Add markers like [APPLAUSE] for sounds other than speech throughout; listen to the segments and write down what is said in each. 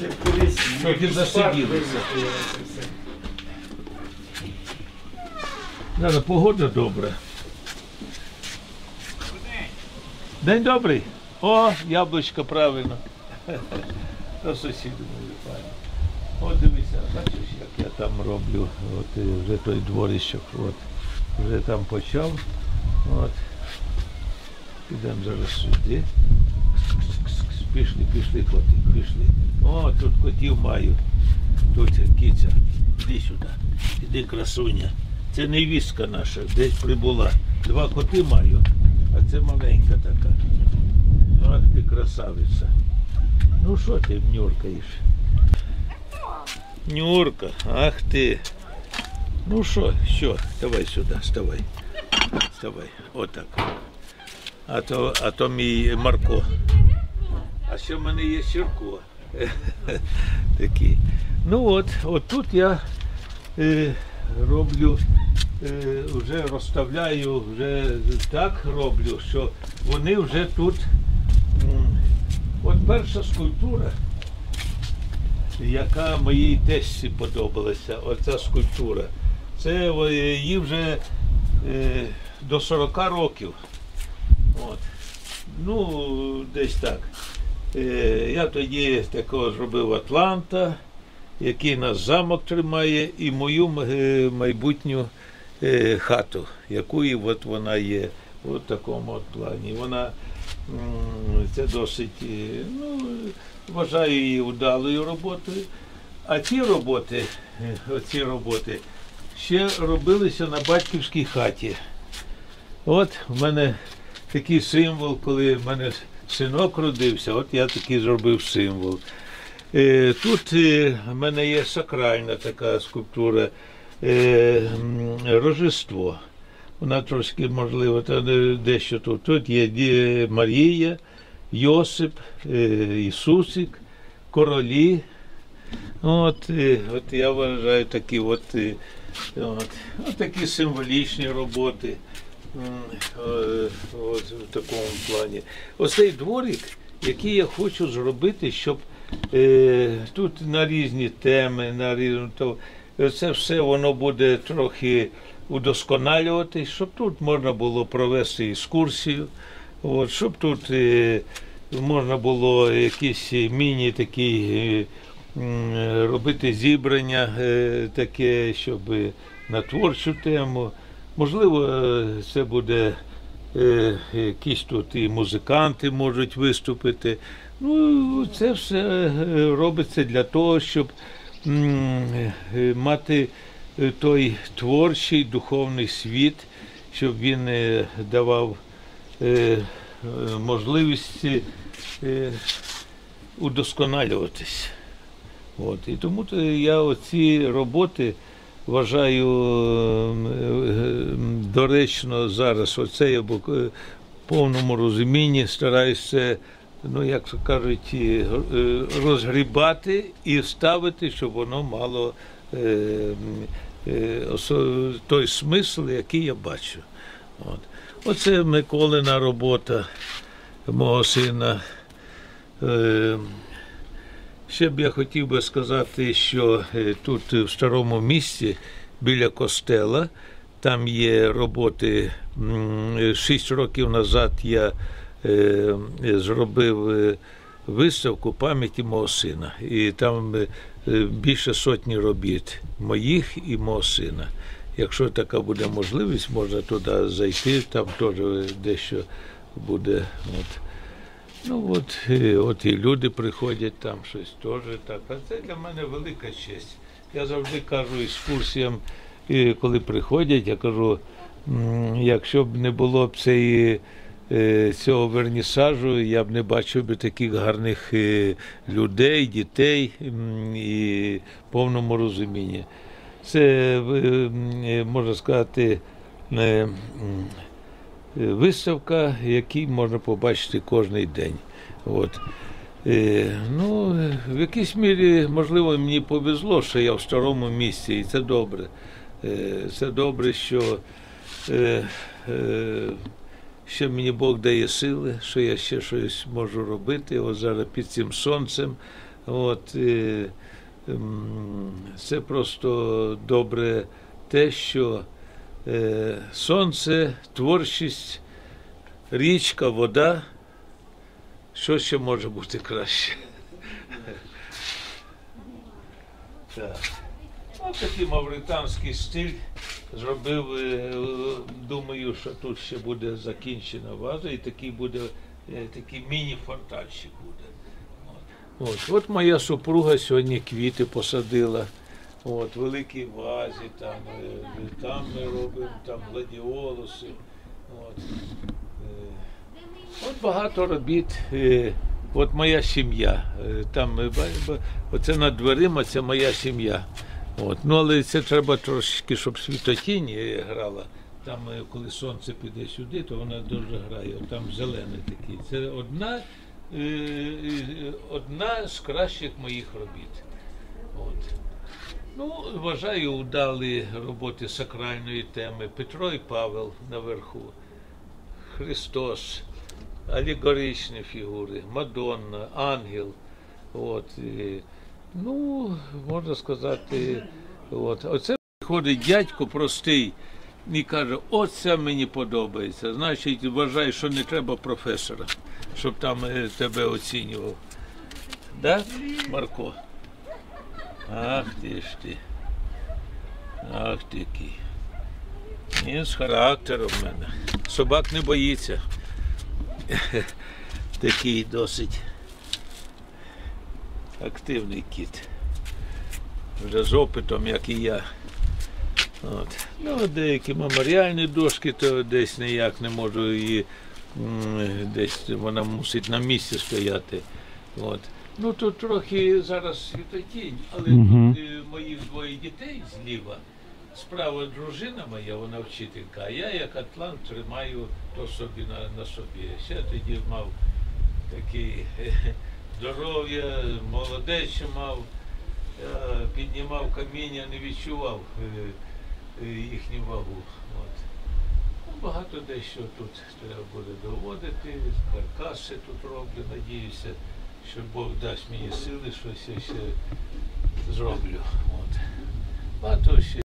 Це колись якийсь засиділися. все. Зараз погода добра. День добрий. О, яблучко правильно. [LAUGHS] То сусіди мої пані. От дивися, бачиш, як я там роблю. От вже той дворищок. От. Вже там почав. От. Підемо зараз сюди. Пішли, пішли, коти, пішли. О, тут котів маю. Тут киця. Іди сюди. Іди, красуня. Це невістка наша, десь прибула. Два коти маю, а це маленька така. Ах ти красавиця. Ну що ти нюркаєш? Нюрка, ах ти. Ну що, що, давай сюди, вставай. Вставай, отак. А то, а то мій Марко. А ще в мене є Сірко. [LAUGHS] Такий. Ну от, от тут я е, роблю, е, вже розставляю, вже так роблю, що вони вже тут. От перша скульптура, яка моїй тещі подобалася, оця скульптура. Це о, їй вже е, до 40 років. От. Ну, десь так. Е, я тоді такого зробив Атланта, який нас замок тримає, і мою е, майбутню е, хату, якою от вона є у такому от плані. Вона це досить, ну, вважаю її удалою роботою. А ці роботи, оці роботи ще робилися на батьківській хаті. От в мене такий символ, коли в мене синок родився, от я такий зробив символ. Е, Тут е, в мене є сакральна така скульптура е, м, Рождество. Вона трошки, можливо, дещо тут. Тут є Марія, Йосип, Ісусик, королі. От, от я вважаю такі от, от, от такі символічні роботи. Е, От в такому плані. Ось цей дворик, який я хочу зробити, щоб е, тут на різні теми, на різну, то це все воно буде трохи удосконалюватись, щоб тут можна було провести екскурсію, от, щоб тут е, можна було якісь міні такі. е, робити зібрання е, таке, щоб на творчу тему. Можливо, е, це буде е, якісь тут і музиканти можуть виступити. Ну, це все е, робиться для того, щоб мати той творчий духовний світ, щоб він давав можливість удосконалюватись. От. І тому я оці роботи вважаю ем, е, доречно зараз. Оце я е, в повному розумінні стараюся, ну як то кажуть, е, розгрібати і ставити, щоб воно мало е, м, е, той смисл, який я бачу. От. Оце Миколина робота мого сина. Ще б я хотів би сказати, що е, тут в старому місті біля костела там є роботи. Шість років назад я е, зробив е, виставку пам'яті мого сина. І там більше сотні робіт моїх і мого сина. Якщо така буде можливість, можна туди зайти, там теж дещо буде. От. Ну от, е, от і люди приходять там щось теж так. А це для мене велика честь. Я завжди кажу екскурсіям, і коли приходять, я кажу, якщо б не було б цієї, е, цього вернісажу, я б не бачив би таких гарних е, людей, дітей і повному розумінні. Це, е, е, можна сказати, е, е, виставка, який можна побачити кожен день. От. Е, ну, в якійсь мірі, можливо, мені повезло, що я в старому місці, і це добре. Е, це добре, що е, ще мені Бог дає сили, що я ще щось можу робити. От зараз під цим сонцем От, це просто добре те, що сонце, творчість, річка, вода. Що ще може бути краще? Так. Ось такий мавританський стиль зробив. е, Думаю, що тут ще буде закінчена ваза і такий буде е, такий міні-фонтанчик буде. От. От моя супруга сьогодні квіти посадила. От, в великій вазі, там, е, там ми робимо там гладіолуси. От. Е, От багато робіт. е, От моя сім'я. Там оце над дверима, це моя сім'я. От. Ну, але це треба трошки, щоб світотінь грала. Там, коли сонце піде сюди, то вона дуже грає. От Там зелений такий. Це одна, одна з кращих моїх робіт. От. Ну, вважаю, удали роботи сакральної теми. Петро і Павел наверху. Христос, алегоричні фігури, Мадонна, ангел. От, і, ну, можна сказати, от. оце приходить дядько простий і каже, оце мені подобається. Значить, вважаю, що не треба професора, щоб там е, тебе оцінював. Да, Марко? Ах ти ж ти. Ах ти який. Він з характером в мене. Собак не боїться. [LAUGHS] Такий досить активний кіт. Вже з опитом, як і я. От. Ну, деякі меморіальні дошки, то десь ніяк не можу її. Десь вона мусить на місці стояти. От. Ну тут трохи зараз світотінь, але Мгм. тут е, моїх двоє дітей зліва. Справа дружина моя, вона вчителька, а я як атлант тримаю то собі на, на собі. Ще тоді мав такий е, здоров'я, молодець мав, е, піднімав каміння, не відчував е, е, їхню вагу. От. Ну, багато дещо тут треба буде доводити, каркаси тут роблю, надіюся, що Бог дасть мені сили, щось я ще зроблю. От. Багато ще.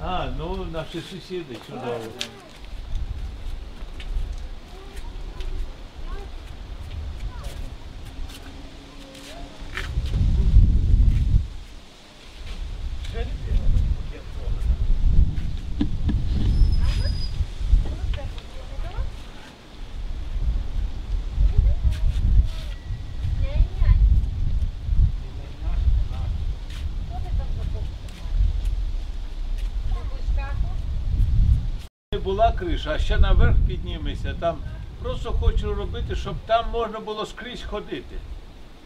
А, ну наші сусіди чудово. Ні-ні. Криша, а ще наверх піднімемося. Там просто хочу робити, щоб там можна було скрізь ходити.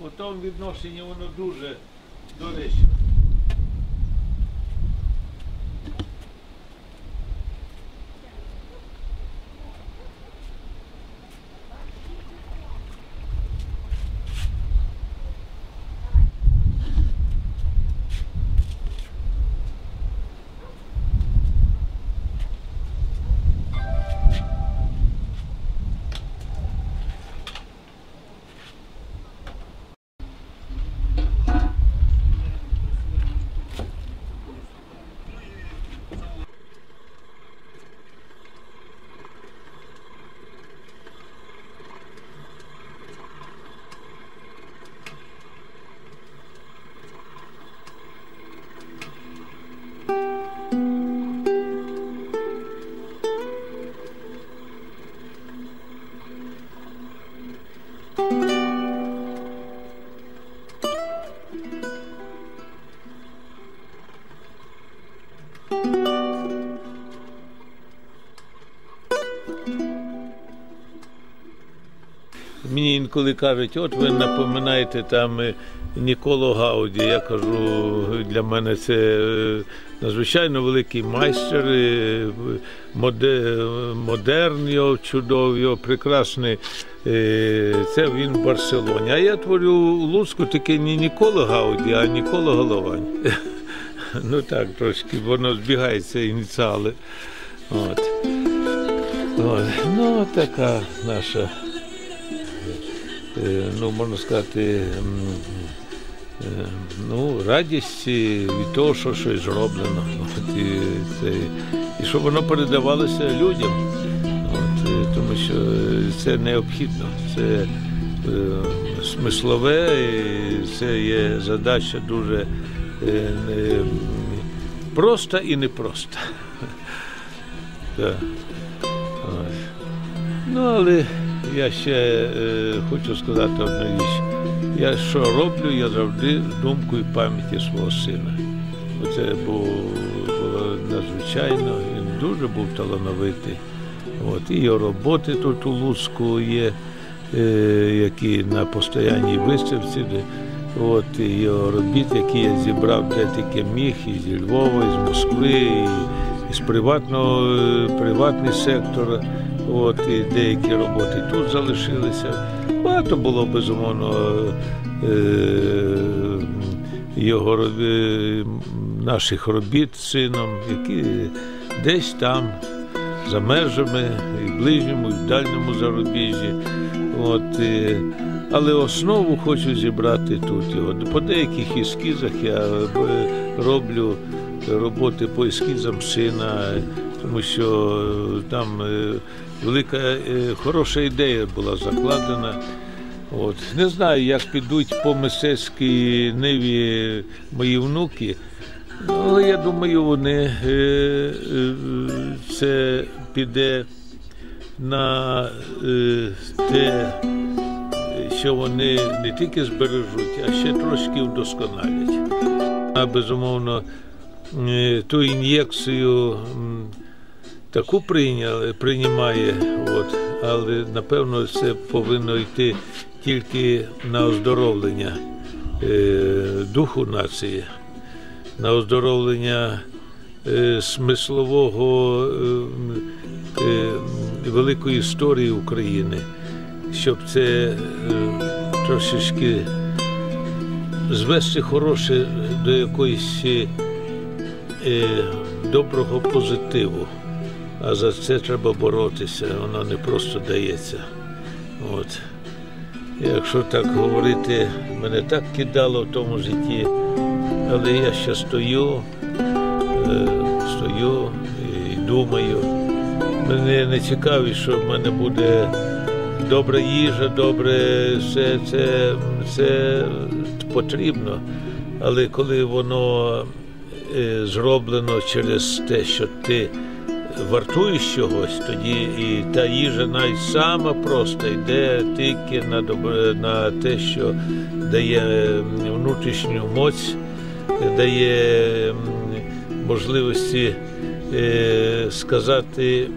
У тому відношенні воно дуже доречно. Інколи кажуть, от ви напоминаєте там е, Ніколо Гауді. Я кажу, для мене це е, надзвичайно великий майстер, е, модерн його чудовий, його прекрасний. Це він в Барселоні. А я творю Луцьку таки не Ніколо Гауді, а Ніколо Головань. [LAUGHS] Ну так, трошки, воно збігається ініціали. От. От. Ну, така наша, ну, можна сказати, е, ну, радість е, від того, що щось зроблено. От, і, це, і щоб воно передавалося людям. От, е, тому що е, це необхідно. Це е, смислове, і це є задача дуже е, проста і непроста. [LAUGHS] Ну, але я ще е, хочу сказати одну річ. Я що роблю, я завжди з думкою пам'яті свого сина. Оце був, було надзвичайно, він дуже був талановитий. От, і роботи тут у Луцьку є, е, які на постоянній виставці. От, і його робіт, які я зібрав, де тільки міг, і зі Львова, і з Москви, і, і з приватного, е, приватний сектор. От, і деякі роботи тут залишилися. Багато було безумовно е, його е, наших робіт з сином, які десь там за межами, і в ближньому, і в дальньому зарубіжжі. От, е, але основу хочу зібрати тут його. По деяких ескізах я роблю роботи по ескізам сина, тому що там велика е, хороша ідея була закладена. От. Не знаю, як підуть по мистецькій ниві мої внуки, але я думаю, вони е, е, це піде на те, що вони не тільки збережуть, а ще трошки вдосконалять. А безумовно, ту ін'єкцію таку прийняли, приймає, от, але напевно це повинно йти тільки на оздоровлення е, духу нації, на оздоровлення е, смислового е, е, великої історії України, щоб це е, трошечки звести хороше до якоїсь е, доброго позитиву. А за це треба боротися, воно не просто дається. От. Якщо так говорити, мене так кидало в тому житті, але я ще стою, е, стою і думаю. Мене не цікавить, що в мене буде добра їжа, добре, все це, це потрібно. Але коли воно е, зроблено через те, що ти вартуєш чогось, тоді і та їжа навіть сама проста йде тільки на добре, на те, що дає внутрішню моць, дає можливості е, сказати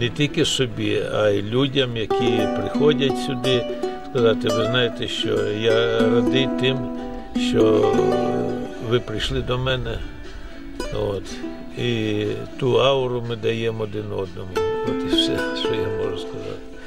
не тільки собі, а й людям, які приходять сюди, сказати, ви знаєте, що я радий тим, що ви прийшли до мене. От. І ту ауру ми даємо один одному. От і все, що я можу сказати.